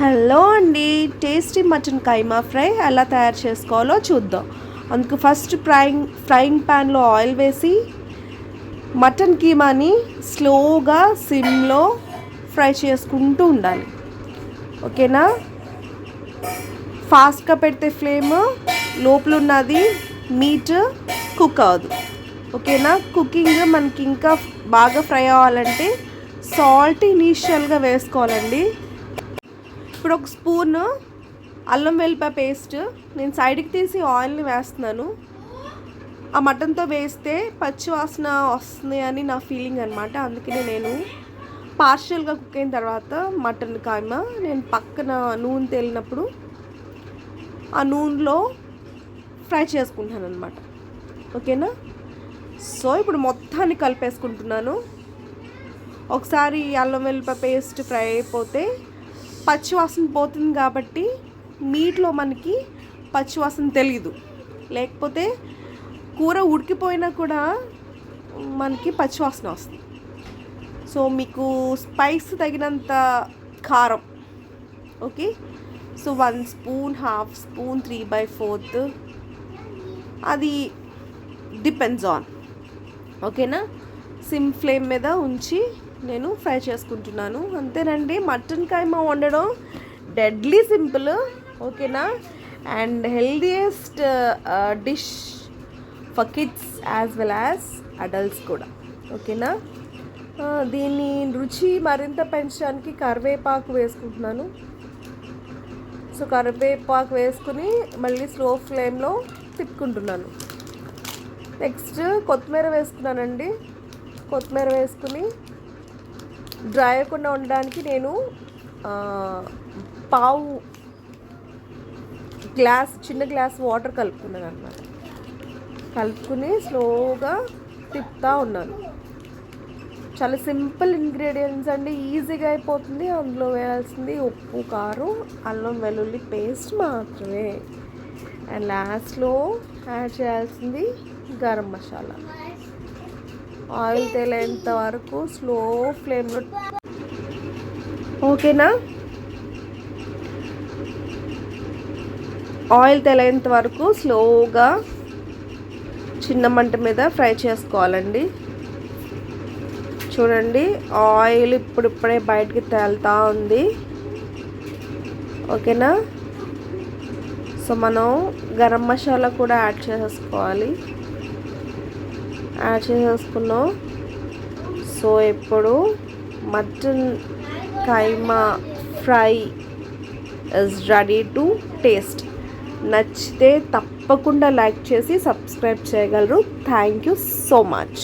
Hello అండి tasty mutton keema fry ఎలా తయారు చేసుకోవాలో చూద్దాం. అందుకు ఫస్ట్ ఫ్రైయింగ్ ఫ్రైయింగ్ ప్యాన్లో ఆయిల్ వేసి మటన్ కీమాని స్లోగా సిమ్లో ఫ్రై చేసుకుంటూ ఉండాలి. ఓకేనా? ఫాస్ట్గా పెడితే ఫ్లేమ్ లోపల ఉన్నది మీట్ కుక్ అవ్వదు. ఓకేనా? కుకింగ్ మనకి ఇంకా బాగా ఫ్రై అవ్వాలంటే సాల్ట్ ఇనీషియల్గా వేసుకోవాలండి. ఇప్పుడు ఒక స్పూన్ అల్లం వెల్లిపాయ పేస్ట్. నేను సైడ్కి తీసి ఆయిల్ని వేస్తున్నాను. ఆ మటన్తో వేస్తే పచ్చి వాసన వస్తుంది అని నా ఫీలింగ్ అనమాట అందుకనే నేను పార్షియల్గా కుక్ అయిన తర్వాత మటన్ కాయమ నేను పక్కన నూనె తేలినప్పుడు ఆ నూనెలో ఫ్రై చేసుకుంటాను అనమాట ఓకేనా? సో ఇప్పుడు మొత్తాన్ని కలిపేసుకుంటున్నాను. ఒకసారి అల్లం వెల్లిపాయ పేస్ట్ ఫ్రై అయిపోతే పచ్చివాసన పోతుంది కాబట్టి మీట్లో మనకి పచ్చివాసన తెలియదు లేకపోతే కూర ఉడికిపోయినా కూడా మనకి పచ్చివాసన వస్తుంది. సో మీకు స్పైస్ తగినంత కారం okay? So one spoon half spoon three by fourth. అది డిపెండ్స్ ఆన్. ఓకేనా? సిమ్ ఫ్లేమ్ మీద ఉంచి నేను ఫ్రై చేసుకుంటున్నాను. అంతేనండి మటన్ కైమా వండడం డెడ్లీ సింపుల్ ఓకేనా? And healthiest dish for kids as well as adults కూడా ఓకేనా? దీన్ని రుచి మరింత పెంచడానికి కరివేపాకు వేసుకుంటున్నాను. సో కరివేపాకు వేసుకుని మళ్ళీ స్లో ఫ్లేమ్లో తిప్పుకుంటున్నాను. నెక్స్ట్ కొత్తిమీర వేసుకున్నానండి. కొత్తిమీర వేసుకుని డ్రై అవ్వకుండా ఉండడానికి నేను పావు గ్లాస్ చిన్న గ్లాస్ వాటర్ కలుపుకున్నాను అనమాట కలుపుకుని స్లోగా తిప్పుతూ ఉన్నాను. చాలా సింపుల్ ఇంగ్రీడియంట్స్ అండి. ఈజీగా అయిపోతుంది. అందులో వేయాల్సింది ఉప్పు కారం అల్లం వెల్లుల్లి పేస్ట్ మాత్రమే. అండ్ లాస్ట్లో యాడ్ చేయాల్సింది గరం మసాలా. ఆయిల్ తేలేంత వరకు స్లో ఫ్లేమ్లో ఓకేనా? ఆయిల్ తెలేంత వరకు స్లోగా చిన్న మంట మీద ఫ్రై చేసుకోవాలండి. చూడండి ఆయిల్ ఇప్పుడిప్పుడే బయటికి తేలుతా ఉంది. ఓకేనా? సో మనం గరం మసాలా కూడా యాడ్ చేసేసుకోవాలి యాడ్ చేసేసుకున్నాం. సో ఇప్పుడు mutton keema fry is ready to taste నచ్చితే తప్పకుండా లైక్ చేసి సబ్స్క్రైబ్ చేయగలరు. Thank you so much